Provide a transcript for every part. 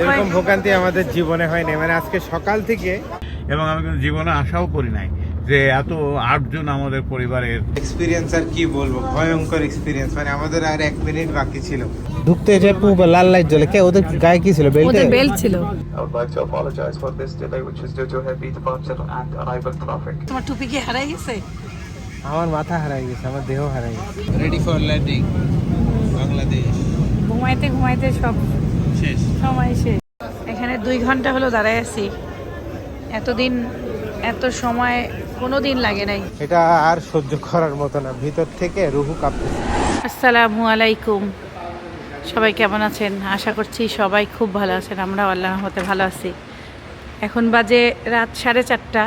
এরকম ভোগান্তি আমাদের জীবনে হয়নি। মানে আজকে সকাল থেকে এবং আমি কিন্তু জীবনে আশাও করি নাই যে এত আটজন আমাদের পরিবারের এক্সপিরিয়েন্স আর কি বলব? ভয়ঙ্কর এক্সপিরিয়েন্স মানে আমাদের আর এক মিনিট বাকি ছিল। ঢুকতে যে পুরো লাল লাইট জ্বলে। কে? ওদের গায়ে কি ছিল? বেল্টে ওদের বেল্ট ছিল। I would like to apologize for this delay, which is due to heavy departure and arrival traffic. তোমার টুপি কি হারাই গেছে? আমার মাথা হারাই গেছে আমার দেহ হারাই গেছে। রেডি ফর ল্যান্ডিং বাংলাদেশ ঘুমাইতে ঘুমাইতে সব শেষ সময় শেষ। এখানে দুই ঘণ্টা হলো দাঁড়ায় আছি। এতদিন এত সময় কোনো দিন লাগে নাই। এটা আর সহ্য করার মতো না। ভিতর থেকে রুহু কাঁপতেছে। আসসালামু আলাইকুম। সবাই কেমন আছেন? আশা করছি সবাই খুব ভালো আছেন। আমরাও আল্লাহ হতে ভালো আছি। এখন বাজে রাত সাড়ে চারটা।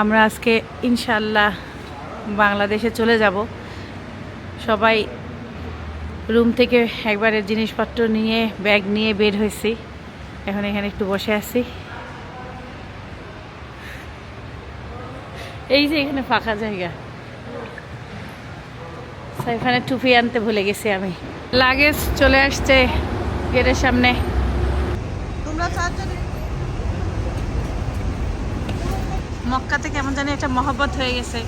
আমরা আজকে ইনশাল্লাহ বাংলাদেশে চলে যাব। সবাই রুম থেকে একবারে জিনিসপত্র নিয়ে ব্যাগ নিয়ে বের হয়েছি। এখন এখানে একটু বসে আছি। এই যে এখানে ফাঁকা জায়গা। এখানে টুপি আনতে ভুলে গেছি আমি। লাগেজ চলে আসছে গেটের সামনে। মক্কাতে কেমন জানি একটা মহব্বত হয়ে গেছে।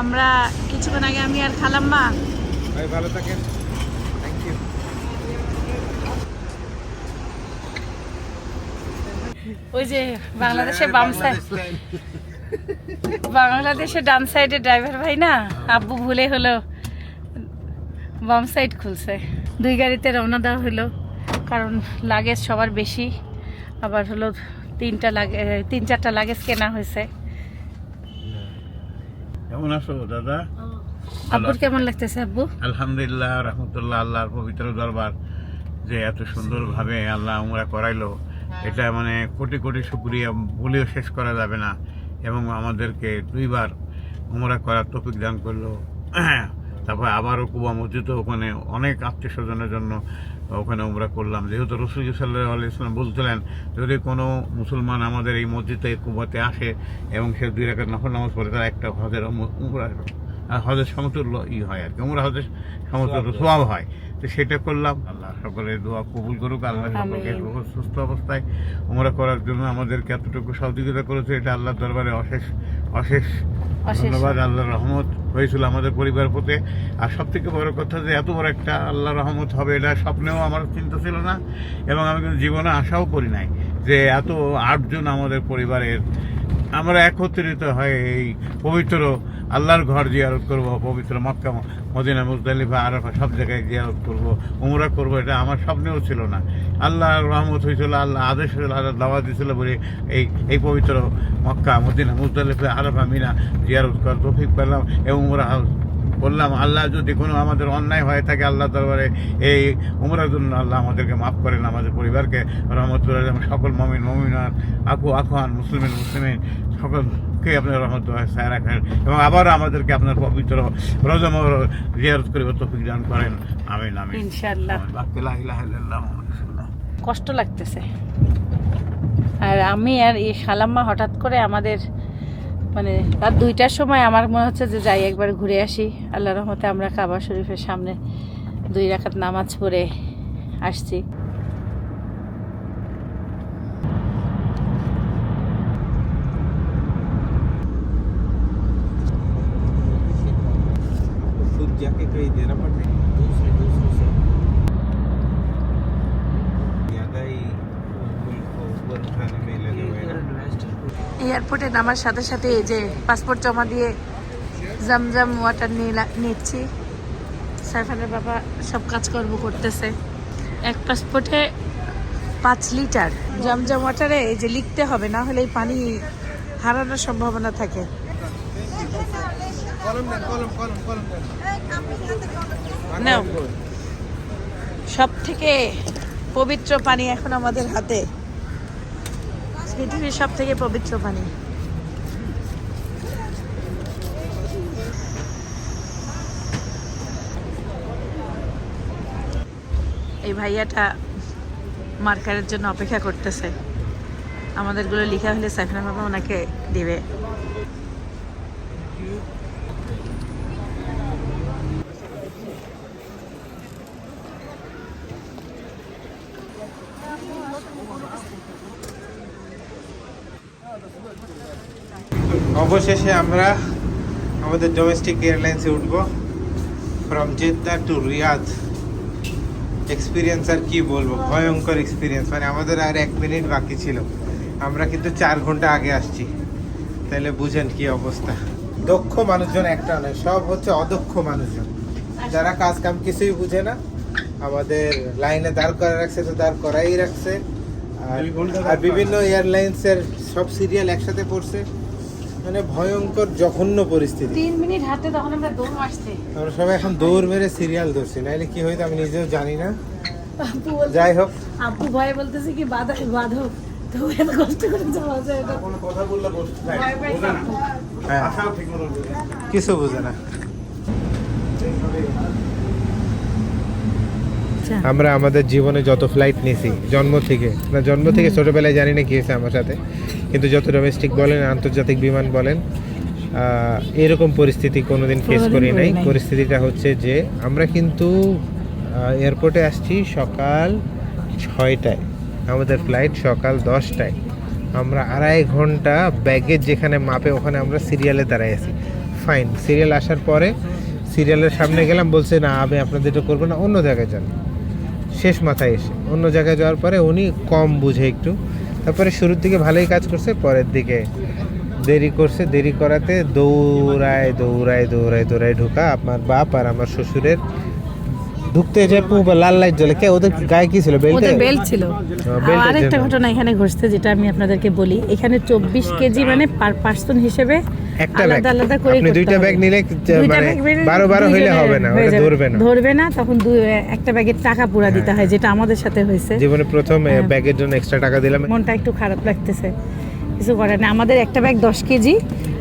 আমরা কিছুক্ষণ আগে আমি আর খালাম্মা ভাই ভালো থাকেন। ওই যে বাংলাদেশে বাম সাইড বাংলাদেশে ডান সাইডে ড্রাইভার ভাই না আব্বু ভুলে হলো বাম সাইড খুলছে। দুই গাড়িতে রওনা দেওয়া হলো কারণ লাগেজ সবার বেশি আবার হলো তিনটা লাগে তিন চারটা লাগেজ কেনা হয়েছে। কেমন আছো দাদা? আব্বুর কেমন লাগতেছে আব্বু? আলহামদুলিল্লাহ রহমতুল্লাহ আল্লাহর পবিত্র দরবার যে এত সুন্দরভাবে আল্লাহ আমরা করাইলো। এটা মানে কোটি কোটি শুক্রিয়া, বলেও শেষ করা যাবে না। এবং আমাদেরকে দুইবার উমরা করার তফিক দান করল। তারপর আবারও কুবা মসজিদে ওখানে অনেক আত্মীয় স্বজনের জন্য ওখানে উমরা করলাম। যেহেতু রসুল সাল্লাহ আলি ইসলাম বলছিলেন, যদি কোনো মুসলমান আমাদের এই মসজিদে কুবাতে আসে এবং সে দুই রেখার নফল নামাজ পড়ে, তার একটা হজের উমরা হজের সমতুল্য ই হয় আর কি। উমরা হজের সমতুল্য সোয়াব হয়। তো সেটা করলাম। আল্লাহ। সকলের দোয়া কবুল করুক আল্লাহ সকলকে। সুস্থ অবস্থায় উমরা করার জন্য আমাদেরকে এতটুকু সহযোগিতা করেছে। এটা আল্লাহর দরবারে অশেষ অশেষ অশেষ। ধন্যবাদ আল্লাহর রহমত হয়েছিল আমাদের পরিবার প্রতি। আর সব থেকে বড় কথা যে এত বড় একটা আল্লাহর রহমত হবে এটা স্বপ্নেও আমার চিন্তা ছিল না। এবং আমি কিন্তু জীবনে আশাও করি নাই যে এত আটজন আমাদের পরিবারের আমরা একত্রিত হয়ে এই পবিত্র আল্লাহর ঘর জিয়ারত করব, পবিত্র মক্কা, মদিনা, মুজদালিফা, আরফা সব জায়গায় জিয়ারত করব, উমরা করব, এটা আমার স্বপ্নেও ছিল না। আল্লাহ রহমত হয়েছিল, আল্লাহ আদেশ হয়েছিল, আল্লাহ দাওয়া দিয়েছিল বলে এই এই পবিত্র Mecca, Medina, Muzdalifah, Arafah, Mina জিয়ারত করার তৌফিক পেলাম এবং উমরা বললাম আল্লাহ যদি কোনো আমাদের অন্যায় হয়ে থাকে আল্লাহ দরবারে এই উমরার জন্য আল্লাহ আমাদেরকে মাফ করেন আমাদের পরিবারকে রহমতুল্লাহ সকল মমিন মমিনান আকু আকুয়ান মুসলিমিন মুসলিমিন সকলকে আপনার রহমত সায় রাখেন এবং আবার আমাদেরকে আপনার পবিত্র রজম জিয়ারত করে তৌফিক দান করেন। আমিন আমিন। ইনশাআল্লাহ। কষ্ট লাগতেছে। আর আমি আর এই সালাম্মা হঠাৎ করে আমাদের মানে রাত দুইটার সময় আমার মনে হচ্ছে যে যাই, একবার ঘুরে আসি। আল্লাহ রহমতে আমরা কাবা শরীফের সামনে দুই রাখাত নামাজ পড়ে আসছি। নামার সাথে সাথে এই যে পাসপোর্ট জমা দিয়ে জামজাম ওয়াটার নিয়ে নিচ্ছি। সাইফানের বাবা সব কাজকর্ম করতেছে। এক পাসপোর্টে পাঁচ লিটার জামজাম ওয়াটারে এই যে লিখতে হবে না হলে এই পানি হারানোর সম্ভাবনা থাকে। সব থেকে পবিত্র পানি এখন আমাদের হাতে। পৃথিবীর সব থেকে পবিত্র পানি। ভাইয়াটা মার্কারের জন্য অপেক্ষা করতেছে। আমাদেরগুলো লিখা হলে সাইফানা বাবা ওনাকে দেবে। অবশেষে আমরা আমাদের ডোমেস্টিক এয়ারলাইন্সে উঠবো। From Jeddah to Riyadh experience আর কি বলব? ভয়ঙ্কর এক্সপিরিয়েন্স মানে আমাদের আর এক মিনিট বাকি ছিল। আমরা কিন্তু চার ঘণ্টা আগে আসছি। তাহলে বুঝেন কি অবস্থা। দক্ষ মানুষজন একটা নয় সব হচ্ছে অদক্ষ মানুষজন। যারা কাজ কাম কিছুই বুঝে না আমাদের লাইনে দাঁড় করে রাখছে তো দাঁড় করাই রাখছে। আর- বিভিন্ন এয়ারলাইন্সের সব সিরিয়াল একসাথে পড়ছে। মানে ভয়ঙ্কর জঘন্য পরিস্থিতি। তিন মিনিট হাতে তখন আমরা দৌড় মারছি। আমরা সবাই এখন দৌড় মেরে সিরিয়াল ধরছি নাইলে কি হইতো আমি নিজেও জানি না। যাই হোক। আপু ভয়ে বলতেছে কি বাধা বাধক তো এত কষ্ট করে যাওয়া যায় এটা। কোনো কথা বললে বসতে চায় ভয় পাই হ্যাঁ। আশাও ঠিক মতো বোঝে কিছু বুঝে না। আমরা আমাদের জীবনে যত ফ্লাইট নিয়েছি জন্ম থেকে না জন্ম থেকে ছোটবেলায় জানি না কি হয়েছে আমার সাথে কিন্তু যত ডোমেস্টিক বলেন আন্তর্জাতিক বিমান বলেন এরকম পরিস্থিতি কোনোদিন ফেস করি নাই। করি নাই। পরিস্থিতিটা হচ্ছে যে আমরা কিন্তু এয়ারপোর্টে আসছি সকাল ছয়টায়। আমাদের ফ্লাইট সকাল দশটায়। আমরা আড়াই ঘণ্টা ব্যাগেজ যেখানে মাপে ওখানে আমরা সিরিয়ালে দাঁড়াই আছি। ফাইন সিরিয়াল আসার পরে সিরিয়ালের সামনে গেলাম বলছে না আমি আপনাদের এটা করব না অন্য জায়গায় যান। শেষ মাথায় এসে। অন্য জায়গায় যাওয়ার পরে উনি কম বুঝে একটু। তারপরে শুরুর দিকে ভালোই কাজ করছে, পরের দিকে দেরি করছে। দেরি করাতে দৌড়ায় দৌড়ায় দৌড়ায় দৌড়ায় ঢোকা। আমার বাপ আর আমার শ্বশুরের ঢুকতে যে লাল লাইট জ্বলে। কে ওদের গায়ে কি ছিল? বেল্টে? ওদের বেল্ট ছিল। আর জন্য। ঘটনা এখানে ঘটছে যেটা আমি আপনাদেরকে বলি। এখানে চব্বিশ কেজি মানে পার পার্সন হিসেবে একটা আলাদা করে আপনি দুইটা ব্যাগ নিলে দুইটা মানে ব্যাগ নিলে বারো বারো হইলে হবে না ওটা ধরবে না। ধরবে না তখন দুই একটা ব্যাগের টাকা পুরা দিতে হয় যেটা আমাদের সাথে হয়েছে। জীবনে প্রথম হ্যাঁ। ব্যাগের জন্য এক্সট্রা টাকা দিলাম। মনটা একটু খারাপ লাগতেছে। কিছু করে না আমাদের একটা ব্যাগ দশ কেজি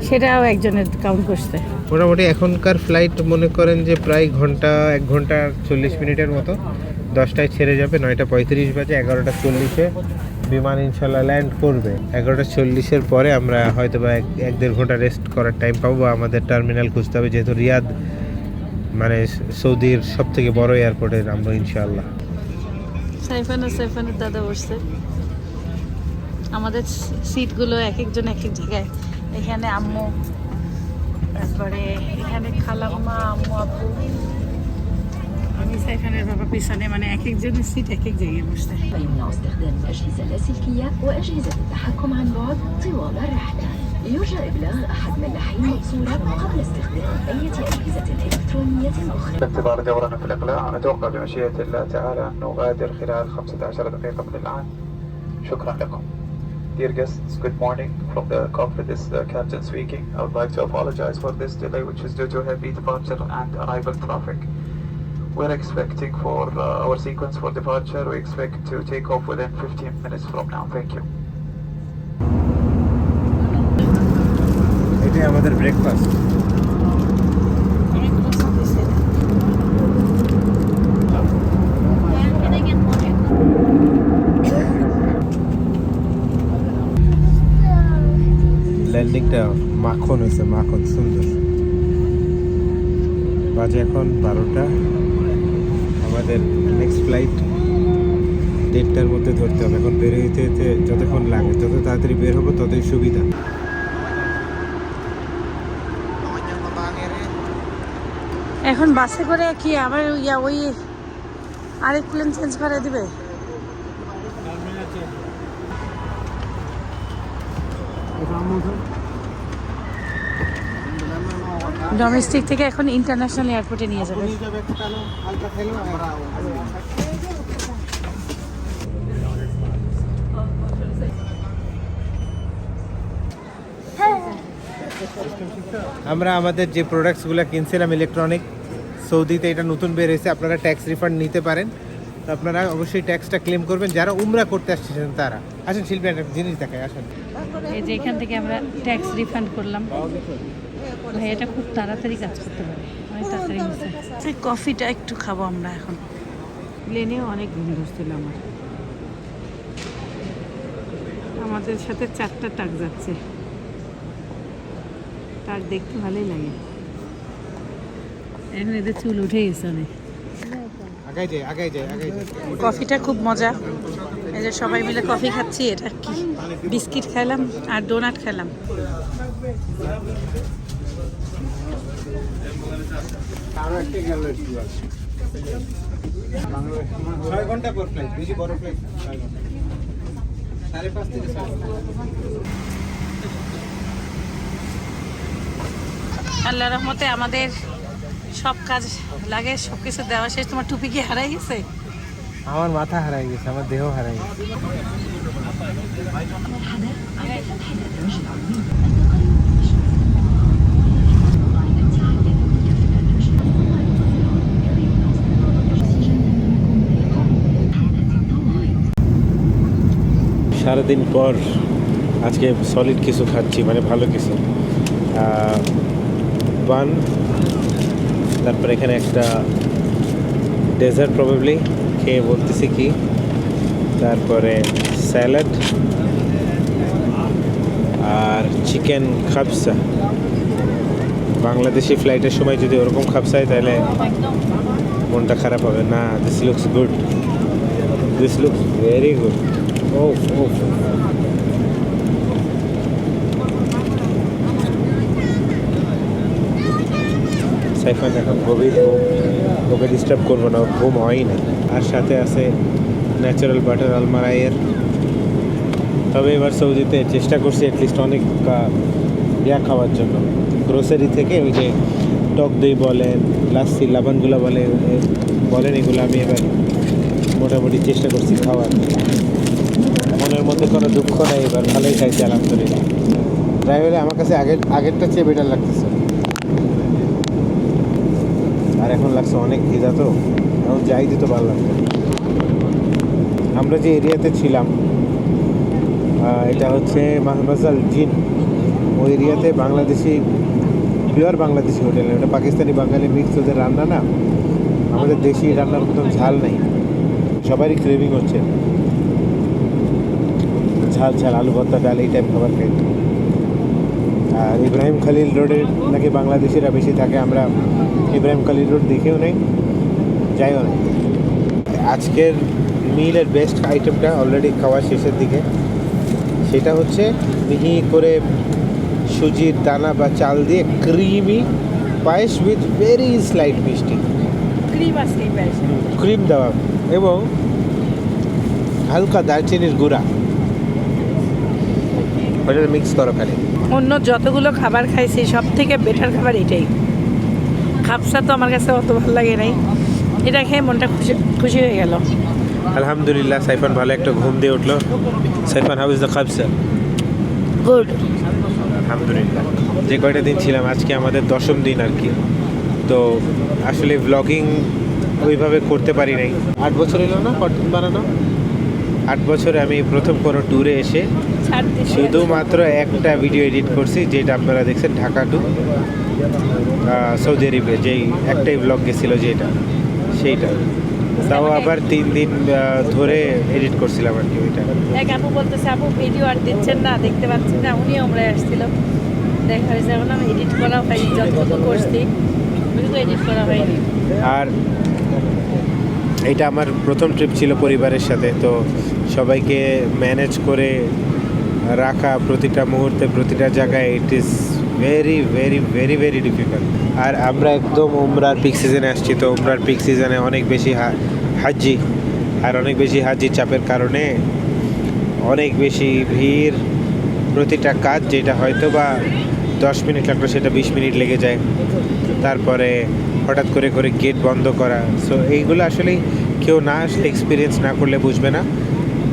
সেটাও একজনের কাউন্ট করছে। মোটামুটি এখনকার ফ্লাইট মনে করেন যে প্রায় ঘণ্টা, এক ঘণ্টা চল্লিশ মিনিটের মতো। দশটায় ছেড়ে যাবে, নয়টা পঁয়ত্রিশ বাজে, এগারোটা চল্লিশে বিমান ইনশাল্লাহ ল্যান্ড করবে। এগারোটা চল্লিশের পরে আমরা হয়তো বা এক দেড় ঘণ্টা রেস্ট করার টাইম পাবো। বা আমাদের টার্মিনাল খুঁজতে হবে, যেহেতু রিয়াদ মানে সৌদির সব থেকে বড় এয়ারপোর্টে নামবো ইনশাল্লাহ। সাইফান সাইফানের দাদা আমাদের সিটগুলো এক একজন এক এক জায়গায়। এখানে আম্মু তারপরে এখানে খালাম্মা আম্মু আপু আমি সাইফানের বাবা পিছনে মানে এক একজনের সিট এক এক জায়গায় বসছে يمنع استخدام الأجهزة اللاسلكية وأجهزة التحكم عن بعد طوال الرحلة. يرجى إبلاغ أحد من لحين الصورة قبل استخدام أي أجهزة إلكترونية أخرى. باعتبار دورنا في الإقلاع نتوقع بمشيئة الله تعالى أن نغادر خلال 15 دقيقة من الآن شكرا لكم Dear guests, good morning. From the cockpit this is the captain speaking. I would like to apologize for this delay which is due to heavy departure and arrival traffic. We're expecting for uh, our sequence for departure, we expect to take off within 15 minutes from now. Thank you. এটাই আমাদের breakfast ল্যান্ডিংটা মাখন হয়েছে, মাখন, সুন্দর। বাজে এখন বারোটা। আমাদের নেক্সট ফ্লাইট দেড়টার মধ্যে ধরতে হবে। এখন বের হইতে হইতে যতক্ষণ লাগে, যত তাড়াতাড়ি বের হব ততই সুবিধা। এখন বাসে করে কি আবার ওই আরেক প্লেন চেঞ্জ করে দিবে? ডোমেস্টিক থেকে এখন ইন্টারন্যাশনাল এয়ারপোর্টে নিয়ে যাবে। আমরা আমাদের যে প্রোডাক্টসগুলো কিনছিলাম ইলেকট্রনিক সৌদিতে এটা নতুন বের হয়েছে আপনারা ট্যাক্স রিফান্ড নিতে পারেন। তো আপনারা অবশ্যই ট্যাক্সটা ক্লেম করবেন যারা উমরা করতে আসছেন তারা। আসেন শিল্পী একটা জিনিস দেখায় আসেন। এই যে এখান থেকে আমরা ট্যাক্স রিফান্ড করলাম। ভাই এটা খুব তাড়াতাড়ি কাজ করতে পারে। অনেক তাড়াতাড়ি কফিটা একটু খাব আমরা এখন। প্লেনেও অনেক ঘুম ধরছিল আমার। আমাদের সাথে চারটা টাক যাচ্ছে। টাক দেখতে ভালোই লাগে। এখন এদের চুল উঠে গেছে অনেক। কফিটা খুব মজা। এই যে সবাই মিলে কফি খাচ্ছি এটা কি? বিস্কিট খেলাম আর ডোনাট খেলাম ছয় ঘণ্টা পর ফ্লাইট বেশি বড় ফ্লাইট ছয় ঘণ্টা। সাড়ে পাঁচ থেকে ছয় আল্লাহ রহমতে আমাদের সব কাজ লাগে সব কিছু দেওয়া শেষ। তোমার টুপি কি হারাই গেছে? আমার মাথা হারাই গেছে আমার দেহ হারাই গেছে। সারাদিন পর আজকে সলিড কিছু খাচ্ছি মানে ভালো কিছু। বান তারপর এখানে একটা ডেজার্ট প্রবাবলি খেয়ে বলতেছি কি। তারপরে স্যালাড আর চিকেন খাপসা বাংলাদেশি ফ্লাইটের সময় যদি ওরকম খাপসা হয়, তাহলে মনটা খারাপ হবে। না this looks good this looks very good ও ও সাইফান এখন গভীর ঘুম ওকে ডিস্টার্ব করব না ঘুম হয়ই না। আর সাথে আছে ন্যাচারাল বাটার আলমারাইয়ের। তবে এবার সৌদিতে চেষ্টা করছি অ্যাটলিস্ট অনেক ইয়া খাওয়ার জন্য। গ্রোসারি থেকে ওই যে টক দই বলেন, লাচ্ছি লাবানগুলো বলে বলেন এগুলো আমি এবার মোটামুটি চেষ্টা করছি খাওয়ার। মনের মধ্যে কোনো দুঃখ নাই এবার, ভালোই খাইছি আলহামদুলিল্লাহ। তাই হলে আমার কাছে আগের আগেরটা চেয়ে বেটার লাগতেছে। আর এখন লাগছে অনেক খিদা তো, এখন যাই দিতে লাগতো আমরা যে এরিয়াতে ছিলাম এটা হচ্ছে মাহমাজাল জিন। ওই এরিয়াতে বাংলাদেশি পিওর বাংলাদেশি হোটেল ওটা পাকিস্তানি বাঙালি মিক্স ওদের রান্না না? আমাদের দেশি রান্নার মতন ঝাল নেই। সবারই ক্রেভিং হচ্ছে। ঝাল ঝাল আলু ভর্তা ডাল এই টাইপ খাবার খাই আর ইব্রাহিম খালিল রোডে নাকি বাংলাদেশিরা বেশি থাকে আমরা ইব্রাহিম খালিল রোড দেখেও নেই যাইও না। আজকের মিলের বেস্ট আইটেমটা অলরেডি খাওয়া শেষের দিকে। সেটা হচ্ছে মিহি করে সুজির দানা বা চাল দিয়ে ক্রিমি পায়েস উইথ ভেরি স্লাইট মিষ্টি। ক্রিম দেওয়া। এবং হালকা দারচিনির গুঁড়া। ওটা মিক্স তরকারি অন্য যতগুলো খাবার খাইছি সব থেকে বেটার খাবার এটাই। খাপসা তো আমার কাছে অত ভালো লাগে নাই। এটা খেয়ে মনটা খুশি খুশি হয়ে গেল। আলহামদুলিল্লাহ সাইফান ভালো একটা ঘুম দিয়ে উঠল। Saifan how is the kabsa good আলহামদুলিল্লাহ। যে কয়টা দিন ছিলাম আজকে আমাদের দশম দিন আর কি। তো আসলে ব্লগিং ওইভাবে করতে পারি নাই। আট বছর এলো না কন্টেন্ট বানানো? আট বছরে আমি প্রথম কোনো ট্যুরে এসে শুধুমাত্র একটা ভিডিও এডিট করছি যেটা আপনারা দেখছেন ঢাকা টু সৌদি আরবে যেই একটাই ব্লগ গেছিল যেটা সেইটা। তাও আবার তিন দিন ধরে এডিট করছিলাম আর কি ওইটা। এক আপু বলতেছে আপু ভিডিও আর দিচ্ছেন না দেখতে পাচ্ছেন না। উনি আমরা আসছিল। দেখা হয়েছে এখন আমি এডিট করা হয়নি যতটুকু করছি ওইটুকু এডিট করা হয়নি। আর এটা আমার প্রথম ট্রিপ ছিল পরিবারের সাথে তো সবাইকে ম্যানেজ করে রাখা প্রতিটা মুহূর্তে, প্রতিটা জায়গায় it is very very very very difficult আর আমরা একদম উমরার পিক সিজনে আসছি, তো উমরার পিক সিজনে অনেক বেশি হাজি, আর অনেক বেশি হাজির চাপের কারণে অনেক বেশি ভিড় প্রতিটা কাজ যেটা হয়তো বা দশ মিনিট লাগল সেটা বিশ মিনিট লেগে যায়। তারপরে হঠাৎ করে করে গেট বন্ধ করা। সো এইগুলো আসলে কেউ না আসলে এক্সপিরিয়েন্স না করলে বুঝবে না।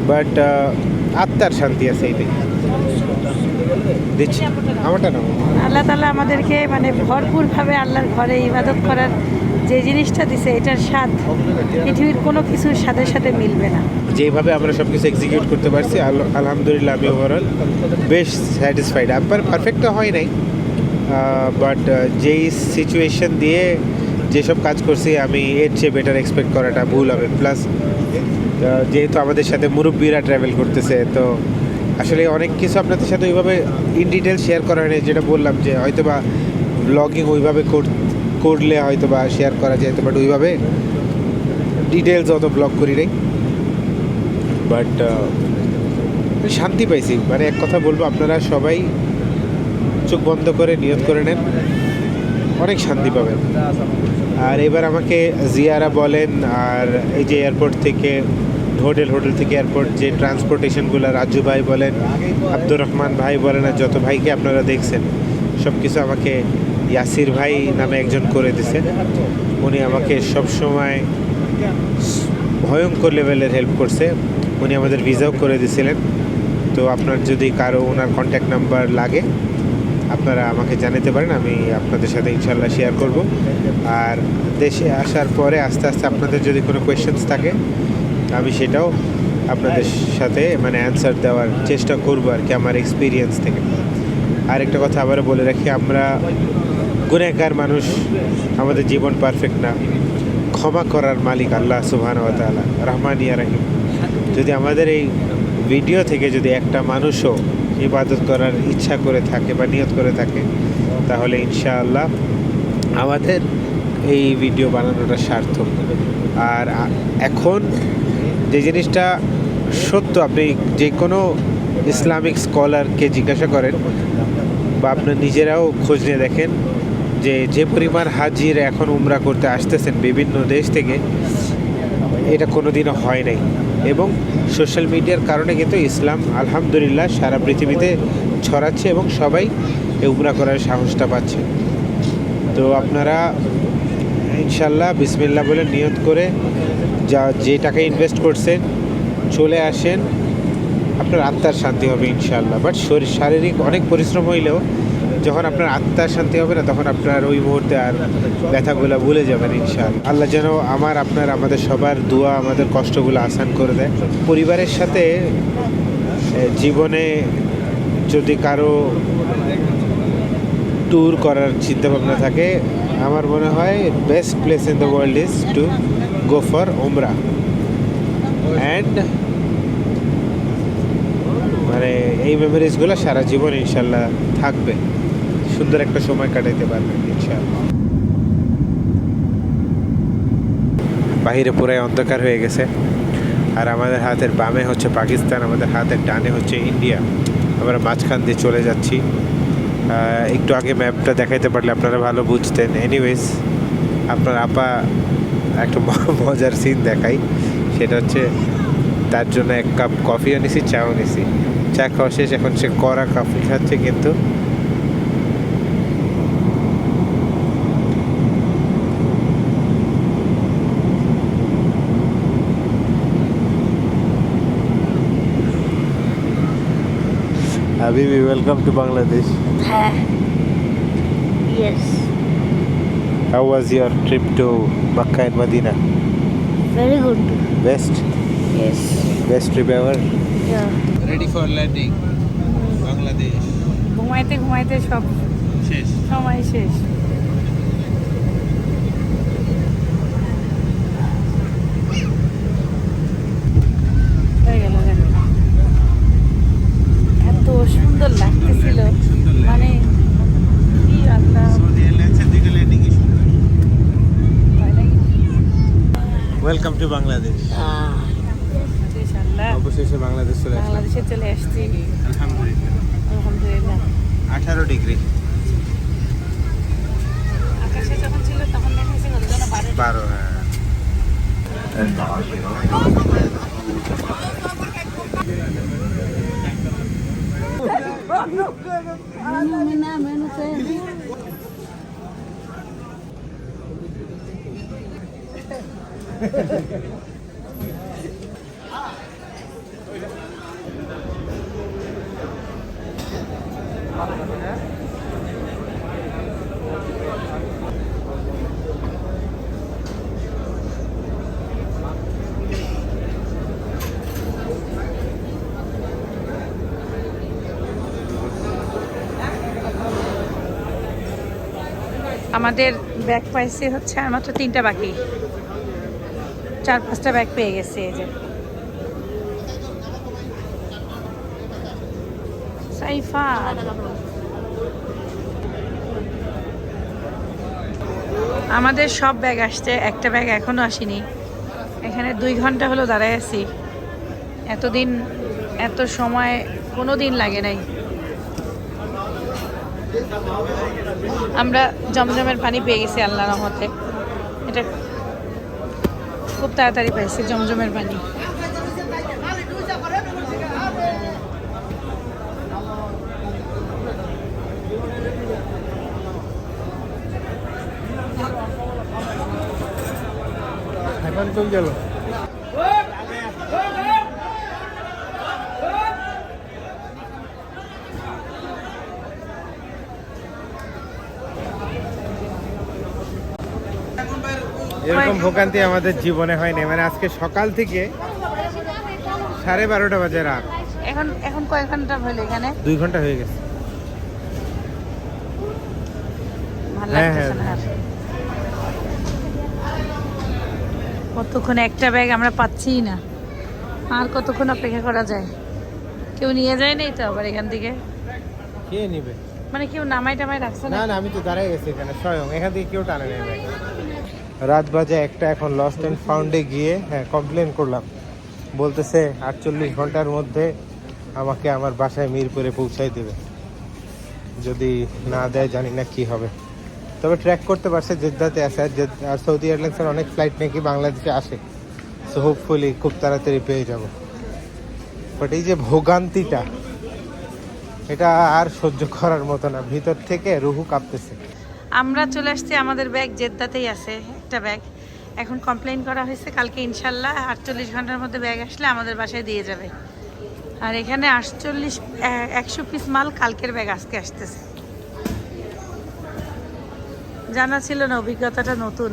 বাট আত্মার শান্তি আছে এইটাই দিচ্ছি। আমারটা আল্লাহ তালা আমাদেরকে মানে ভরপুরভাবে আল্লাহর ঘরে ইবাদত করার যে জিনিসটা দিছে এটার স্বাদ পৃথিবীর কোনো কিছুর স্বাদের সাথে মিলবে না। যেভাবে আমরা সব কিছু এক্সিকিউট করতে পারছি আল- আলহামদুলিল্লাহ আমি ওভারঅল বেশ স্যাটিসফাইড আপনার পারফেক্ট তো হয় নাই। বাট যেই সিচুয়েশন দিয়ে যেসব কাজ করছি আমি এর চেয়ে বেটার এক্সপেক্ট করাটা ভুল হবে। প্লাস যেহেতু আমাদের সাথে মুরব্বীরা ট্রাভেল করতেছে, তো আসলে অনেক কিছু আপনাদের সাথে ওইভাবে ইন ডিটেল শেয়ার করা হয়নি, যেটা বললাম যে হয়তো বা ব্লগিং ওইভাবে কর- করলে হয়তো বা শেয়ার করা যেত বাট ওইভাবে ডিটেলস অত ব্লগ করি নাই। বাট শান্তি পাইছি মানে এক কথা বলব, আপনারা সবাই চোখ বন্ধ করে নিয়ত করে নেন, অনেক শান্তি পাবেন। আর এবার আমাকে জিয়ারা বলেন, আর এই যে এয়ারপোর্ট থেকে হোটেল হোটেল থেকে এয়ারপোর্ট যে ট্রান্সপোর্টেশনগুলো রাজু ভাই বলেন, আব্দুর রহমান ভাই বলেন আর যত ভাইকে আপনারা দেখছেন সব কিছু আমাকে ইয়াসির ভাই নামে একজন করে দিছে। উনি আমাকে সব সময় ভয়ঙ্কর লেভেলের হেল্প করছে। উনি আমাদের ভিসাও করে দিয়েছিলেন তো আপনার যদি কারও ওনার কন্ট্যাক্ট নাম্বার লাগে, আপনারা আমাকে জানাতে পারেন, আমি আপনাদের সাথে ইনশাল্লাহ শেয়ার করব। আর দেশে আসার পরে আস্তে আস্তে আপনাদের যদি কোনো কোয়েশ্চেন্স থাকে আমি সেটাও আপনাদের সাথে মানে অ্যান্সার দেওয়ার চেষ্টা করব আর কি আমার এক্সপিরিয়েন্স থেকে। আরেকটা কথা আবারও বলে রাখি, আমরা গুণাকার মানুষ, আমাদের জীবন পারফেক্ট না। ক্ষমা করার মালিক আল্লাহ সুবহান ওয়া তাআলা রহমানিয়া রাহিম। যদি আমাদের এই ভিডিও থেকে যদি একটা মানুষও ইবাদত করার ইচ্ছা করে থাকে বা নিয়ত করে থাকে, তাহলে ইনশাআল্লাহ আমাদের এই ভিডিও বানানোটা সার্থক। আর এখন যে জিনিসটা সত্য, আপনি যে কোনো ইসলামিক স্কলারকে জিজ্ঞাসা করেন বা আপনার নিজেরাও খোঁজ নিয়ে দেখেন যে যে পরিমাণ হাজির এখন উমরা করতে আসতেছেন বিভিন্ন দেশ থেকে, এটা কোনো দিনও হয় নাই। এবং সোশ্যাল মিডিয়ার কারণে কিন্তু ইসলাম আলহামদুলিল্লাহ সারা পৃথিবীতে ছড়াচ্ছে এবং সবাই উমরা করার সাহসটা পাচ্ছে। তো আপনারা ইনশাল্লাহ বিসমিল্লাহ বলে নিয়ত করে যা যে টাকা ইনভেস্ট করছেন, চলে আসেন, আপনার আত্মার শান্তি হবে ইনশাল্লাহ বাট শরীর, শারীরিক অনেক পরিশ্রম হইলেও যখন আপনার আত্মার শান্তি হবে না, তখন আপনার ওই মুহূর্তে আর ব্যথাগুলো ভুলে যাবেন ইনশাল্লাহ আল্লাহ যেন আমার, আপনার, আমাদের সবার দোয়া, আমাদের কষ্টগুলো আসান করে দেয়। পরিবারের সাথে জীবনে যদি কারও ট্যুর করার চিন্তা ভাবনা থাকে, আমার মনে হয় best place in the world is to go for ওমরা অ্যান্ড মানে এই মেমোরিজগুলো সারা জীবন ইনশাল্লাহ থাকবে। সুন্দর একটা সময় কাটাইতে পারবেন, ইনশাল্লাহ। বাহিরে পুরাই অন্ধকার হয়ে গেছে। আর আমাদের হাতের বামে হচ্ছে পাকিস্তান, আমাদের হাতের ডানে হচ্ছে ইন্ডিয়া। আমরা মাঝখান দিয়ে চলে যাচ্ছি। একটু আগে ম্যাপটা দেখাইতে পারলে আপনারা ভালো বুঝতেন। এনিওয়েজ আপনার আপা একটা মজার সিন দেখাই। সেটা হচ্ছে তার জন্য এক কাপ কফিও নিছি চাও নিছি। চা খাওয়া শেষ এখন সে কড়া কফি খাচ্ছে কিন্তু। Habibi, welcome to Bangladesh. Yes, How was your trip to Makkah and Medina? very good. Best? Yes. Best trip ever? Yeah. Ready for landing Bangladesh ঘুমাইতে ঘুমাইতে সব শেষ সময় শেষ ওয়েলকাম টু বাংলাদেশ অবশেষে বাংলাদেশ চলে আসলাম। বাংলাদেশে চলে আসছি। আলহামদুলিল্লাহ। আলহামদুলিল্লাহ। আঠারো ডিগ্রি। আকাশে যখন ছিল তখন দেখাইছে কত যেন বারো বারো হ্যাঁ। আমাদের ব্যাগ পাইছে হচ্ছে আর মাত্র তিনটা বাকি। চার, পাঁচটা ব্যাগ পেয়ে গেছে এই যে। আমাদের সব ব্যাগ আসছে, একটা ব্যাগ এখনও আসেনি। এখানে দুই ঘণ্টা হলো দাঁড়ায় আছি। এতদিন, এত সময় কোনো দিন লাগে নাই। আমরা জমজমের পানি পেয়ে গেছি আল্লাহ রহমতে। খুব তাড়াতাড়ি পাইছি জমজমের পানি। চল গেল? এরকম ভোগান্তি আমাদের জীবনে হয়নি। মানে আজকে সকাল থেকে সাড়ে বারোটা বাজে রাত। এখন এখন কয়েক ঘণ্টা হলো এখানে? দুই ঘণ্টা হয়ে গেছে। হ্যাঁ, হ্যাঁ, কতক্ষণ একটা ব্যাগ আমরা পাচ্ছিই না। আর কতক্ষণ অপেক্ষা করা যায়? কেউ নিয়ে যায় নাই তো আবার এখান থেকে? কে নিবে? মানে কেউ নামাই টামাই রাখছে না না আমি তো দাঁড়াই গেছি এখানে স্বয়ং। এখান থেকে কেউ টানে নেবে রাত বাজে একটা, এখন লস্ট অ্যান্ড ফাউন্ডে গিয়ে হ্যাঁ কমপ্লেন করলাম। বলতেছে, আটচল্লিশ ঘণ্টার মধ্যে আমাকে আমার বাসায় মিরপুরে পৌঁছাই দেবে। যদি না দেয়, জানি না কি হবে। তবে ট্র্যাক করতে পারছে, জেদ্দাতে আসে আর আর সৌদি এয়ারলাইন্সের অনেক ফ্লাইট নাকি বাংলাদেশে আসে। সো হোপফুলি খুব তাড়াতাড়ি পেয়ে যাব। বাট এই যে ভোগান্তিটা, এটা আর সহ্য করার মতো না। ভিতর থেকে রুহু কাঁপতেছে। আমরা চলে আসছি, আমাদের ব্যাগ জেদ্দাতেই আছে। একটা ব্যাগ এখন কমপ্লেন করা হয়েছে, কালকে ইনশাল্লাহ আটচল্লিশ ঘণ্টার মধ্যে ব্যাগ আসলে আমাদের বাসায় দিয়ে যাবে। আর এখানে আটচল্লিশ একশো পিস মাল কালকের ব্যাগ আজকে আসতেছে। জানা ছিল না, অভিজ্ঞতাটা নতুন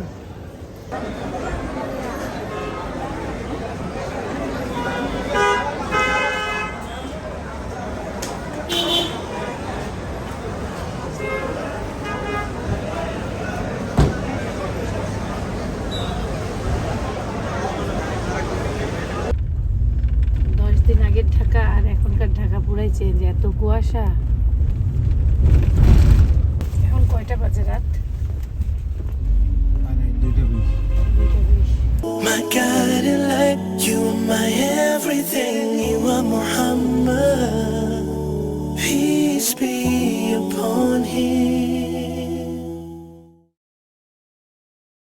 দশ দিন আগের ঢাকা আর এখনকার ঢাকা পুরাই চেঞ্জ এত